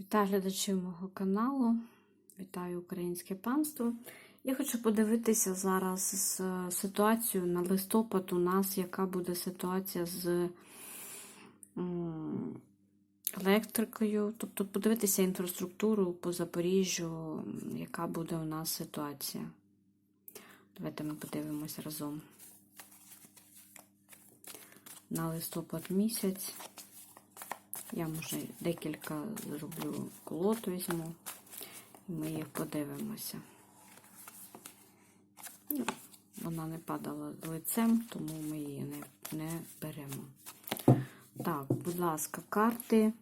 Вітаю глядачів мого каналу. Вітаю українське панство. Я хочу подивитися зараз з ситуацію на листопад у нас, яка буде ситуація з електрикою. Тобто подивитися інфраструктуру по Запоріжжю, яка буде у нас ситуація. Давайте ми подивимося разом. На листопад місяць. Я, може, декілька зроблю колод візьму, і ми їх подивимося. Ну, Вона не падала лицем, тому ми її не, не беремо. Так, будь ласка, карти.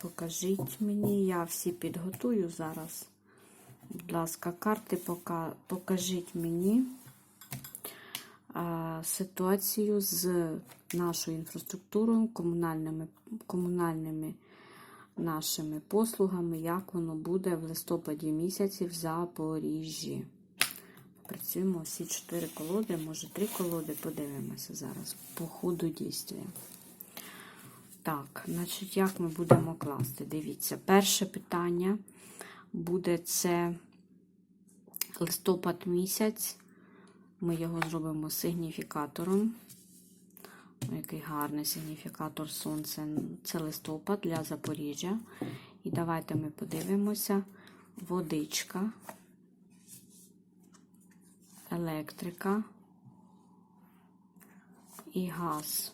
Покажіть мені, я всі підготую зараз. Будь ласка, карти пока, покажіть мені ситуацію з нашою інфраструктурою, комунальними, комунальними нашими послугами, як воно буде в листопаді місяці в Запоріжжі. Працюємо всі чотири колоди, може три колоди, подивимося зараз по ходу дійства. Так, значить, як ми будемо класти? Дивіться, перше питання буде це листопад місяць. Ми його зробимо сигніфікатором. Який гарний сигніфікатор сонця. Це листопад для Запоріжжя. І давайте ми подивимося: водичка, електрика і газ.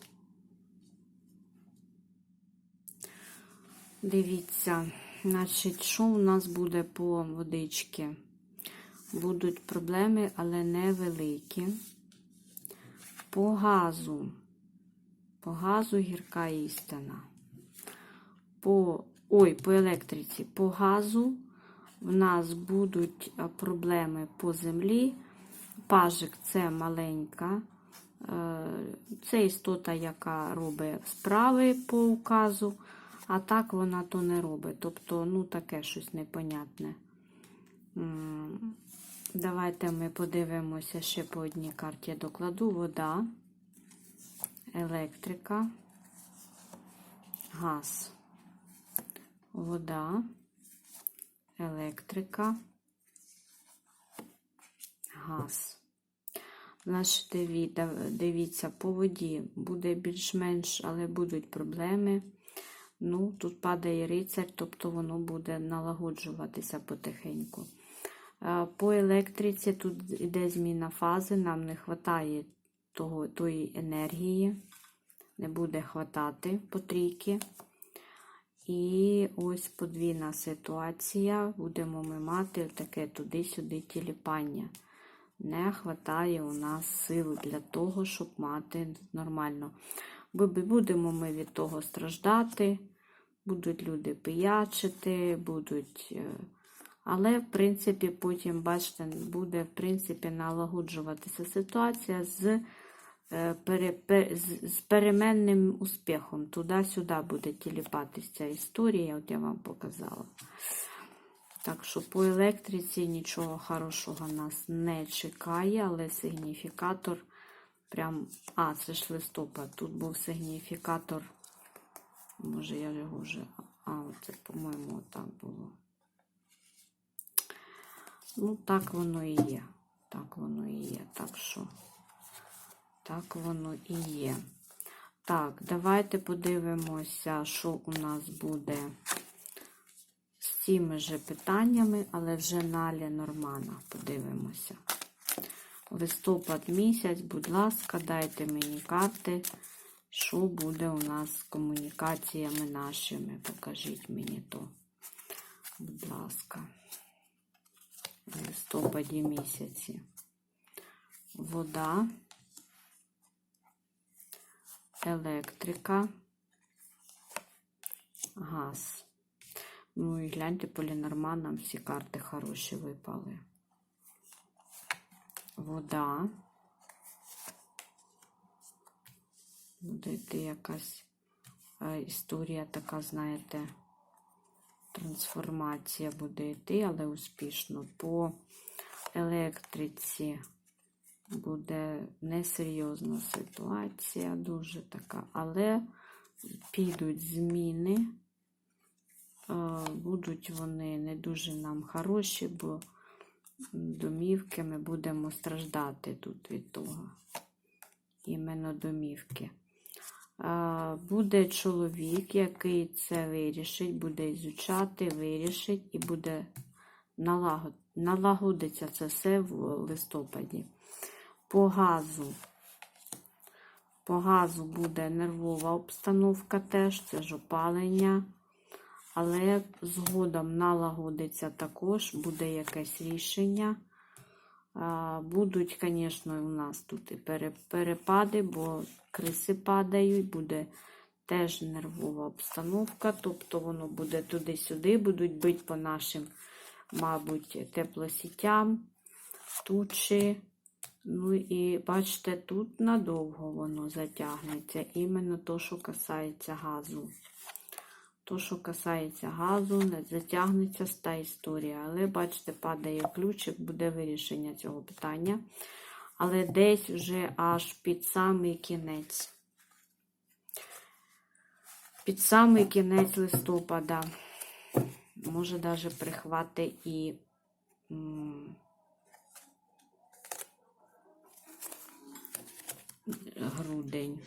Дивіться, значить, що у нас буде по водичці? Будуть проблеми, але невеликі. По газу. По газу гірка істина. По, ой, по електриці. По газу в нас будуть проблеми по землі. Пажик це маленька. Це істота, яка робить справи по указу, а так вона то не робить. Тобто, ну, таке щось непонятне. Давайте ми подивимося ще по одній карті. Я докладу вода, електрика, газ, вода, електрика, газ. Значить, дивіться, по воді буде більш-менш, але будуть проблеми. Ну, тут падає рицарь, тобто воно буде налагоджуватися потихеньку. По електриці тут йде зміна фази, нам не вистачає того, тої енергії, не буде хватати по трійки. І ось подвійна ситуація. Будемо ми мати таке туди-сюди тіліпання. Не вистачає у нас сил для того, щоб мати нормально. Будемо ми від того страждати, будуть люди пиячити, будуть. Але, в принципі, потім, бачите, буде, в принципі, налагоджуватися ситуація з з переменним успіхом. Туди-сюди буде тіліпатися ця історія, от я вам показала. Так що по електриці нічого хорошого нас не чекає, але сигніфікатор прям. А, це ж листопад. Тут був сигніфікатор. Може, я його вже. А, це, по-моєму, так було. Ну, так воно і є. Так воно і є. Так що, так воно і є. Так, давайте подивимося, що у нас буде з цими же питаннями, але вже на Нормана. Подивимося. Листопад місяць, будь ласка, дайте мені карти, що буде у нас з комунікаціями нашими. Покажіть мені то, будь ласка в листопаді місяці. Вода, електрика, газ. Ну і гляньте, по Ленорманам всі карти хороші випали. Вода. Буде йти якась історія така, знаєте, трансформація буде йти, але успішно. По електриці буде несерйозна ситуація, дуже така, але підуть зміни. Е, Будуть вони не дуже нам хороші, бо домівки ми будемо страждати тут від того. Іменно домівки. Буде чоловік, який це вирішить, буде ізучати, вирішить і буде налагод... налагодиться це все в листопаді. По газу. По газу буде нервова обстановка теж, це ж опалення. Але згодом налагодиться також, буде якесь рішення. Будуть, звісно, у нас тут і перепади, бо криси падають, буде теж нервова обстановка, тобто воно буде туди-сюди, будуть бити по нашим, мабуть, теплосітям, тучі. Ну і бачите, тут надовго воно затягнеться. Іменно то, що касається газу. То, що касається газу, не затягнеться та історія. Але, бачите, падає ключик, буде вирішення цього питання. Але десь вже аж під самий кінець. Під самий кінець листопада. Може навіть прихвати і. грудень.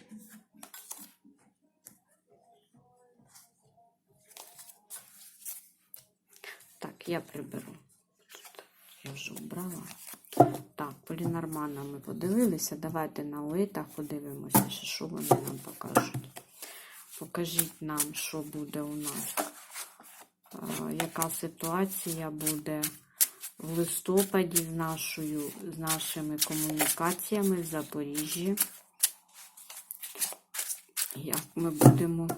Я приберу. Я вже обрала. Так, полінормана ми подивилися. Давайте на уетах подивимося, що вони нам покажуть. Покажіть нам, що буде у нас. Яка ситуація буде в листопаді з, нашою, з нашими комунікаціями в Запоріжжі. Як ми будемо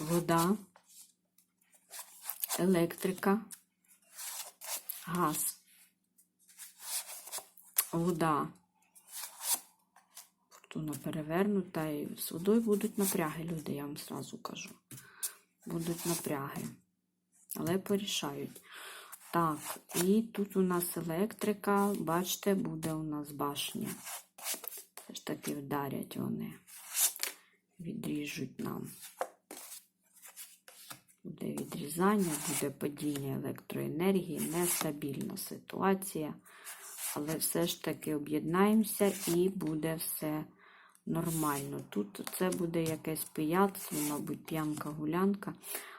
вода, електрика, газ, вода. Фортуна перевернута і з водою будуть напряги, люди, я вам сразу кажу. Будуть напряги. Але порішають. Так, і тут у нас електрика, бачите, буде у нас башня. Все ж таки вдарять вони. Відріжуть нам. Буде відрізання, буде падіння електроенергії, нестабільна ситуація. Але все ж таки об'єднаємося і буде все нормально. Тут це буде якесь пияцтво, мабуть, п'янка-гулянка,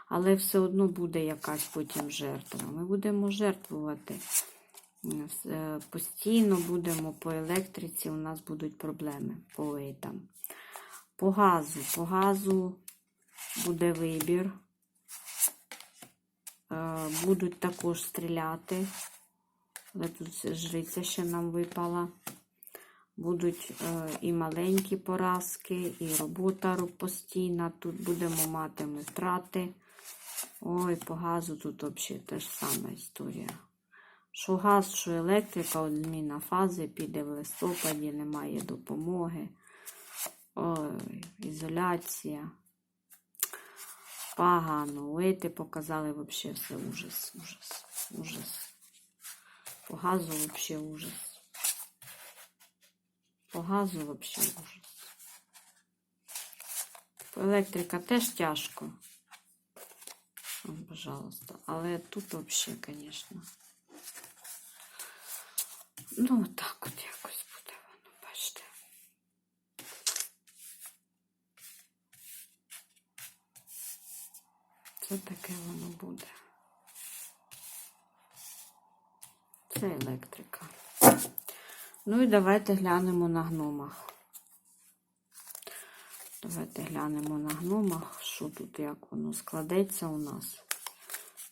але все одно буде якась потім жертва. Ми будемо жертвувати. Е, Постійно будемо по електриці, у нас будуть проблеми по вейтам. По газу. По газу буде вибір. Е, Будуть також стріляти. Але тут жриця ще нам випала. Будуть е, і маленькі поразки, і робота постійна. Тут будемо мати ми втрати. Ой, по газу тут взагалі те ж сама історія. Що газ, що електрика, от зміна фази піде в листопаді, немає допомоги. Ой, ізоляція. Погано. Уети показали взагалі все ужас, ужас, ужас. По газу взагалі ужас. По газу взагалі ужас. По електрика теж тяжко. Пожалуйста. Але тут взагалі, звісно. Ну, так от якось буде воно, бачите. Це таке воно буде. Це електрика. Ну і давайте глянемо на гномах. Давайте глянемо на гномах, що тут, як воно складеться у нас.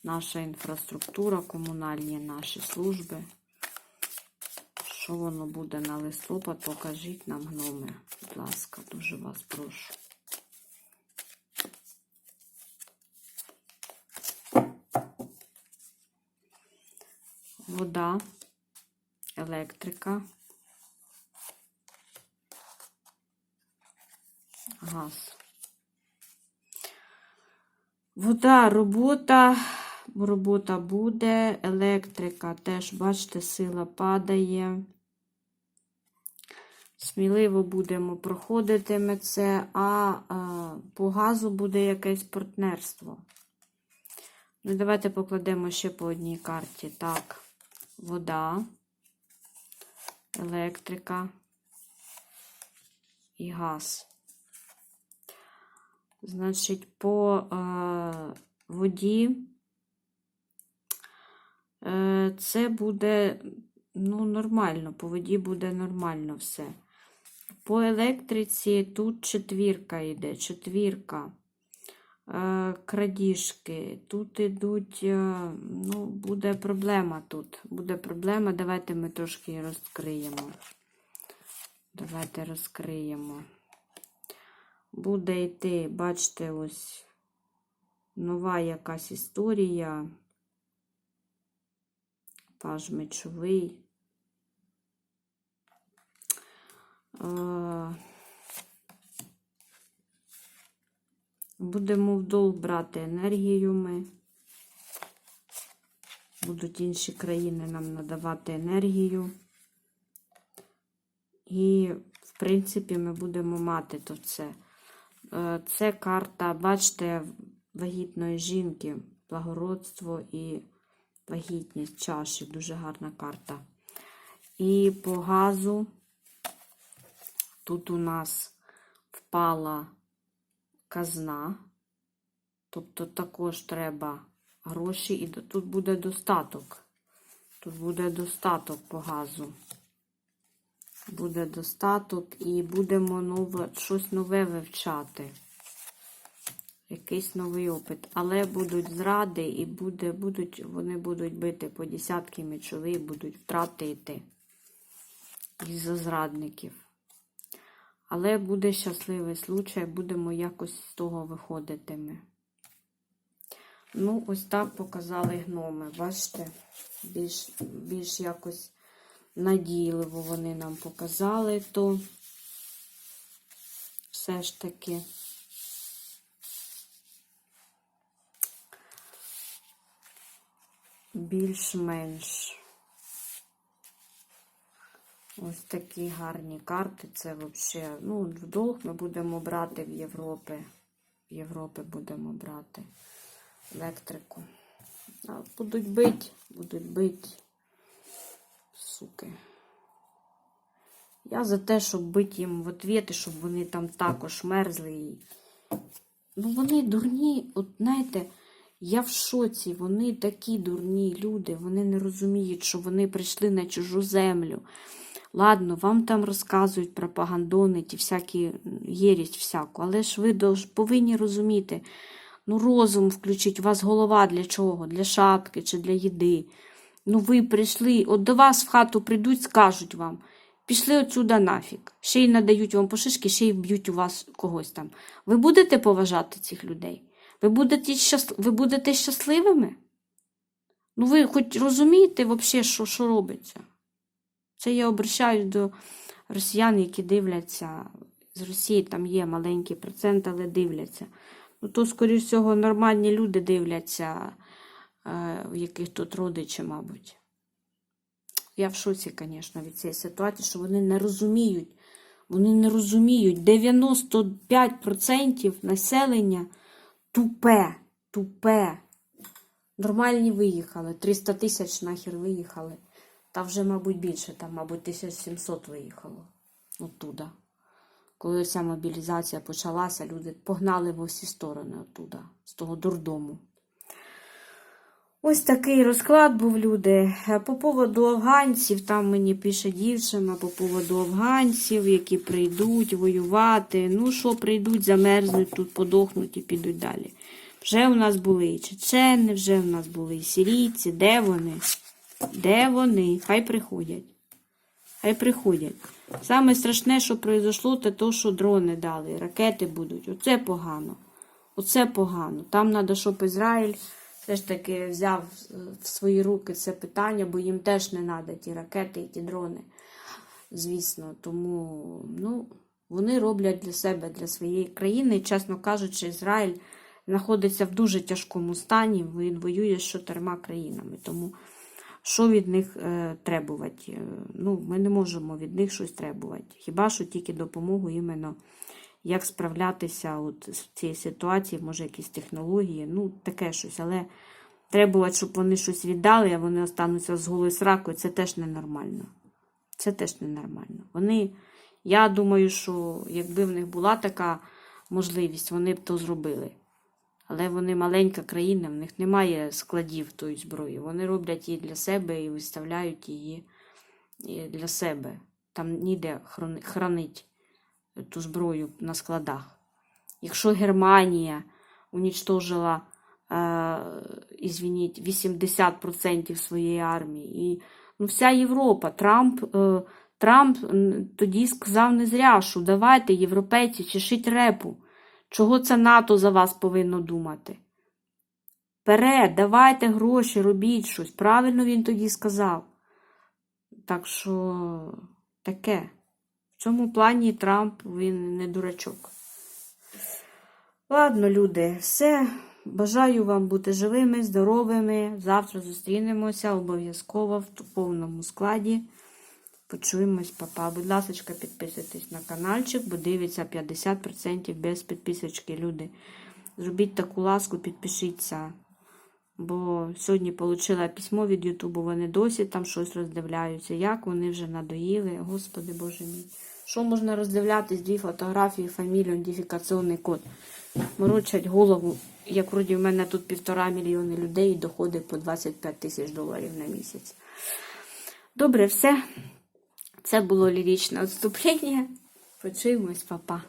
Наша інфраструктура, комунальні наші служби. Що воно буде на листопад, покажіть нам гноми. Будь ласка, дуже вас прошу. Вода, електрика, газ. Вода, робота, робота буде, електрика теж, бачите, сила падає. Сміливо будемо проходити ми це, а, по газу буде якесь партнерство. Ну, давайте покладемо ще по одній карті. Так, вода, електрика і газ. Значить, по е, воді е, це буде ну, нормально, по воді буде нормально все. По електриці тут четвірка йде, четвірка. Е, крадіжки. Тут ідуть, е, ну, буде проблема тут. Буде проблема. Давайте ми трошки її розкриємо. Давайте розкриємо. Буде йти, бачите, ось нова якась історія. Паж мечовий. Е, Будемо вдовг брати енергію ми. Будуть інші країни нам надавати енергію. І, в принципі, ми будемо мати то це. Е, Це карта, бачите, вагітної жінки, благородство і вагітність чаші. Дуже гарна карта. І по газу тут у нас впала казна. Тобто також треба гроші, і тут буде достаток. Тут буде достаток по газу. Буде достаток і будемо нове, щось нове вивчати. Якийсь новий опит. Але будуть зради, і буде, будуть, вони будуть бити по десятки мечових, будуть втрати йти із-за зрадників. Але буде щасливий случай, будемо якось з того виходити ми. Ну, ось так показали гноми. Бачите, більш, більш якось надійливо вони нам показали, то все ж таки. Більш-менш. Ось такі гарні карти. Це взагалі, ну, вдовг ми будемо брати в Європі. В Європі будемо брати електрику. А будуть бить, будуть бить, суки. Я за те, щоб бити їм в отвіти, щоб вони там також мерзли. Ну, вони дурні, от знаєте, я в шоці, вони такі дурні люди, вони не розуміють, що вони прийшли на чужу землю. Ладно, вам там розказують пропагандони, ті всякі єрість всяку, але ж ви повинні розуміти, ну розум включить, у вас голова для чого? Для шапки чи для їди. Ну ви прийшли, от до вас в хату прийдуть, скажуть вам, пішли отсюда нафіг. Ще й надають вам пошишки, ще й б'ють у вас когось там. Ви будете поважати цих людей? Ви будете, щас... ви будете щасливими? Ну ви хоч розумієте взагалі, що, що робиться? Це я обращаюсь до росіян, які дивляться. З Росії там є маленький процент, але дивляться. Ну, то, скоріш всього, нормальні люди дивляться, е, в яких тут родичі, мабуть. Я в шоці, звісно, від цієї ситуації, що вони не розуміють. Вони не розуміють. 95% населення тупе, тупе. Нормальні виїхали. 300 тисяч нахер виїхали. Та вже, мабуть, більше, там, мабуть, 1700 виїхало оттуда. Коли ця мобілізація почалася, люди погнали в усі сторони оттуда, з того дурдому. Ось такий розклад був, люди. Е, По поводу афганців, там мені пише дівчина по поводу афганців, які прийдуть воювати. Ну, що прийдуть, замерзнуть тут, подохнуть і підуть далі. Вже у нас були і чечени, вже у нас були і сирійці. Де вони? Де вони? Хай приходять. Хай приходять. Саме страшне, що пройшло, це то, що дрони дали, ракети будуть. Оце погано. Оце погано. Там треба, щоб Ізраїль все ж таки взяв е, в свої руки це питання, бо їм теж не треба ті ракети і ті дрони. Звісно, тому ну, вони роблять для себе, для своєї країни. Чесно кажучи, Ізраїль знаходиться в дуже тяжкому стані. Він воює з чотирма країнами. Тому Що від них е, требувати? Е, Ну, ми не можемо від них щось требувати. Хіба що тільки допомогу іменно як справлятися от з цією ситуацією, може якісь технології, ну таке щось. Але требувати, щоб вони щось віддали, а вони остануться з голою сракою, це теж ненормально. Це теж ненормально. Вони, я думаю, що якби в них була така можливість, вони б то зробили. Але вони маленька країна, в них немає складів тої зброї. Вони роблять її для себе і виставляють її для себе. Там ніде хранить ту зброю на складах. Якщо Германія унічтожила, е, ізвініть, 80% своєї армії, і ну, вся Європа, Трамп, е, Трамп тоді сказав не зря, що давайте, європейці, чешіть репу. Чого це НАТО за вас повинно думати? Вперед, давайте гроші, робіть щось. Правильно він тоді сказав. Так що таке. В цьому плані Трамп він не дурачок. Ладно, люди, все. Бажаю вам бути живими, здоровими. Завтра зустрінемося обов'язково в повному складі. Почуємось, папа. Будь ласка, підписуйтесь на каналчик, бо дивиться 50% без підписочки, люди. Зробіть таку ласку, підпишіться. Бо сьогодні отримала письмо від Ютубу, вони досі там щось роздивляються. Як вони вже надоїли, Господи Боже мій. Що можна роздивлятись? Дві фотографії, фамілію, ідентифікаційний код. Морочать голову. Як вроді в мене тут півтора мільйони людей і доходи по 25 тисяч доларів на місяць. Добре, все. Це було ліричне відступлення. Почуємось, папа.